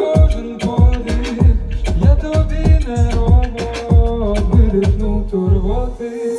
кожен болів, я тобі не робив, видихнув турботи.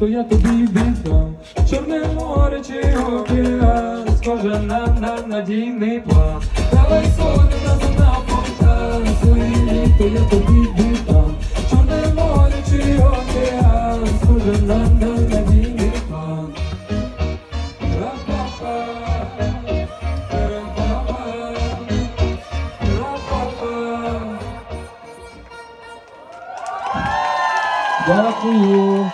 то я тобі віддам. Чорне море чи океан Схоже нам на надійний план. Давай сходимо на фонтан Своє то я тобі віддам. Чорне море чи океан Схоже на на надійний план. Дякую.